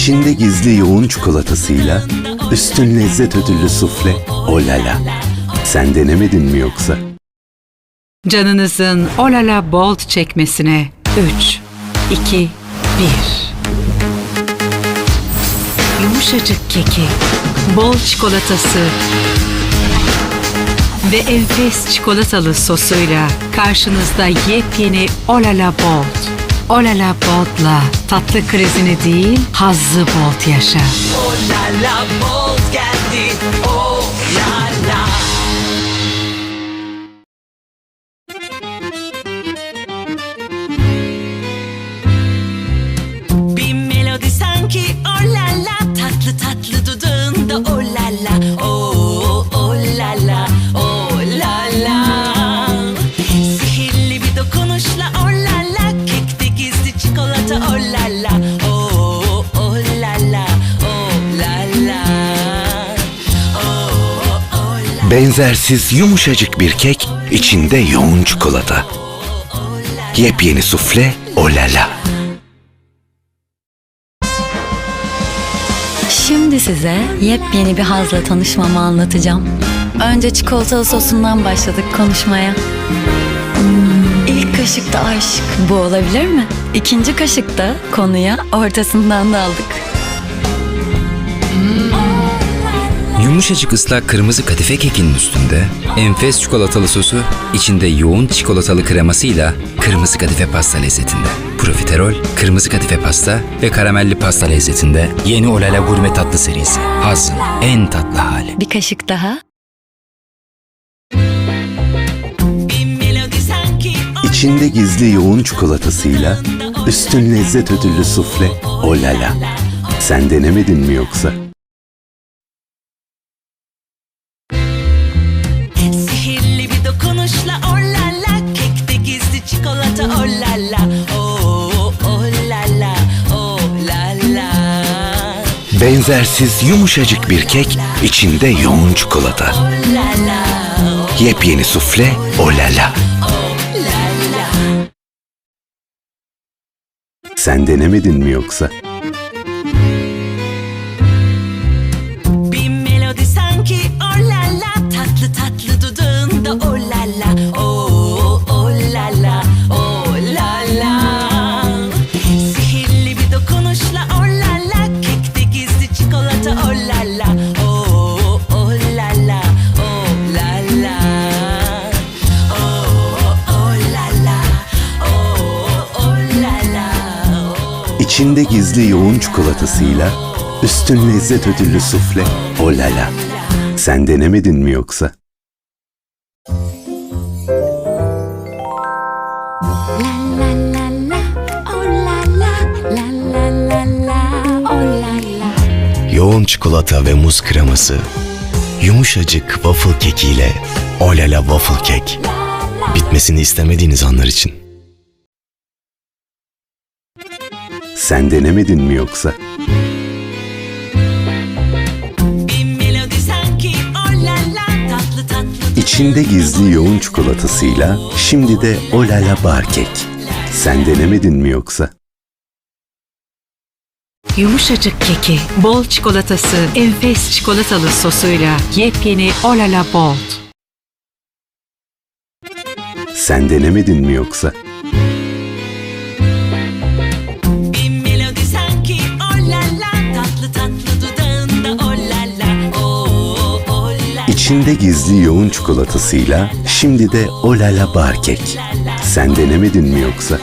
İçinde gizli yoğun çikolatasıyla üstün lezzet ödüllü sufle olala. Sen denemedin mi yoksa? Canınızın Olala Bold çekmesine 3, 2, 1. Yumuşacık keki, bol çikolatası ve enfes çikolatalı sosuyla karşınızda yepyeni Olala Bold. Olala Bold'la tatlı krizini değil, hazzı bold yaşa. Oh la la bolt geldi oh Benzersiz yumuşacık bir kek, içinde yoğun çikolata. Yepyeni sufle olala. Şimdi size yepyeni bir hazla tanışmamı anlatacağım. Önce çikolatalı sosundan başladık konuşmaya. Hmm, İlk kaşıkta aşk bu olabilir mi? İkinci kaşıkta konuya ortasından da Yumuşacık ıslak kırmızı kadife kekinin üstünde enfes çikolatalı sosu içinde yoğun çikolatalı kremasıyla kırmızı kadife pasta lezzetinde. Profiterol, kırmızı kadife pasta ve karamelli pasta lezzetinde yeni Olala gurme tatlı serisi. Hazın en tatlı hali. Bir kaşık daha. İçinde gizli yoğun çikolatasıyla üstün lezzet ödüllü sufle olala. Sen denemedin mi yoksa? Çikolata oh la la Oh oh la la oh la la Benzersiz yumuşacık bir kek, içinde yoğun çikolata. Oh la la oh Yepyeni sufle olala. la la Sen denemedin mi yoksa? İçinde gizli yoğun çikolatasıyla üstün lezzet ödüllü sufle olala. Sen denemedin mi yoksa? Yoğun çikolata ve muz kreması, yumuşacık waffle kekiyle Olala waffle kek. Bitmesini istemediğiniz anlar için. Sen denemedin mi yoksa? İçinde gizli yoğun çikolatasıyla şimdi de olala bar kek. Sen denemedin mi yoksa? Yumuşacık keki, bol çikolatası, enfes çikolatalı sosuyla yepyeni Olala Bold. Sen denemedin mi yoksa? İçinde gizli yoğun çikolatasıyla şimdi de olala bar kek. Sen denemedin mi yoksa?